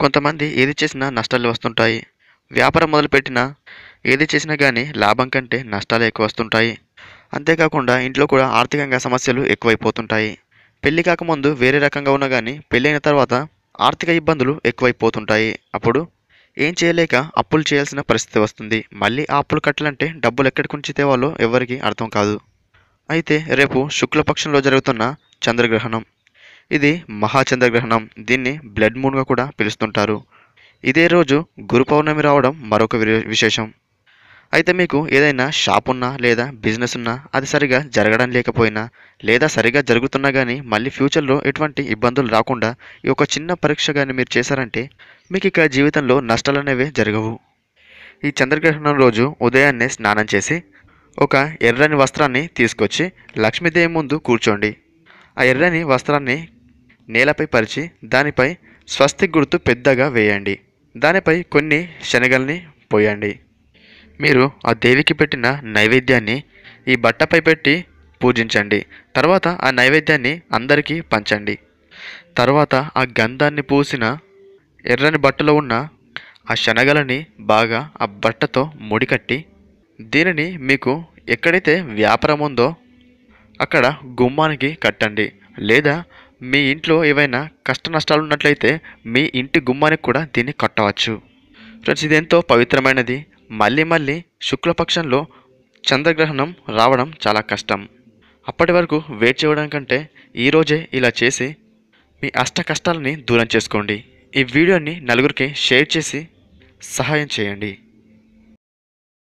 కొంతమంది ఏది చేసినా నష్టాలు వస్తుంటాయి. వ్యాపారం మొదలుపెట్టినా ఏది చేసినా కానీ లాభం కంటే నష్టాలు ఎక్కువ వస్తుంటాయి. అంతేకాకుండా ఇంట్లో కూడా ఆర్థికంగా సమస్యలు ఎక్కువైపోతుంటాయి. పెళ్ళి కాకముందు వేరే రకంగా ఉన్నా కానీ పెళ్ళైన తర్వాత ఆర్థిక ఇబ్బందులు ఎక్కువైపోతుంటాయి. అప్పుడు ఏం చేయలేక అప్పులు చేయాల్సిన పరిస్థితి వస్తుంది. మళ్ళీ ఆ అప్పులు కట్టాలంటే డబ్బులు ఎక్కడికి నుంచి తేవాలో ఎవరికి అర్థం కాదు. అయితే రేపు శుక్లపక్షంలో జరుగుతున్న చంద్రగ్రహణం. ఇది మహాచంద్రగ్రహణం. దీన్ని బ్లడ్ మూన్గా కూడా పిలుస్తుంటారు. ఇదే రోజు గురు పౌర్ణమి రావడం మరొక విశేషం. అయితే మీకు ఏదైనా షాప్ ఉన్నా లేదా బిజినెస్ ఉన్నా అది సరిగా జరగడం లేకపోయినా లేదా సరిగా జరుగుతున్నా కానీ మళ్ళీ ఫ్యూచర్లో ఎటువంటి ఇబ్బందులు రాకుండా ఈ ఒక చిన్న పరీక్ష కానీ మీరు చేశారంటే మీకు ఇక జీవితంలో నష్టాలు అనేవి జరగవు. ఈ చంద్రగ్రహణం రోజు ఉదయాన్నే స్నానం చేసి ఒక ఎర్రని వస్త్రాన్ని తీసుకొచ్చి లక్ష్మీదేవి ముందు కూర్చోండి. ఆ ఎర్రని వస్త్రాన్ని నేలపై పరిచి దానిపై స్వస్తిక్ గుర్తు పెద్దగా వేయండి. దానిపై కొన్ని శనగల్ని పోయండి. మీరు ఆ దేవికి పెట్టిన నైవేద్యాన్ని ఈ బట్టపై పెట్టి పూజించండి. తర్వాత ఆ నైవేద్యాన్ని అందరికీ పంచండి. తర్వాత ఆ గంధాన్ని పూసిన ఎర్రని బట్టలో ఉన్న ఆ శనగలని బాగా ఆ బట్టతో ముడికట్టి దీనిని మీకు ఎక్కడైతే వ్యాపారం ఉందో అక్కడ గుమ్మానికి కట్టండి. లేదా మీ ఇంట్లో ఏవైనా కష్ట నష్టాలు ఉన్నట్లయితే మీ ఇంటి గుమ్మానికి కూడా దీన్ని కట్టవచ్చు. ఫ్రెండ్స్ ఇది ఎంతో పవిత్రమైనది. మళ్ళీ మళ్ళీ శుక్లపక్షంలో చంద్రగ్రహణం రావడం చాలా కష్టం. అప్పటి వరకు వెయిట్ చేయడం కంటే ఈరోజే ఇలా చేసి మీ అష్ట కష్టాలని దూరం చేసుకోండి. ఈ వీడియోని నలుగురికి షేర్ చేసి సహాయం చేయండి.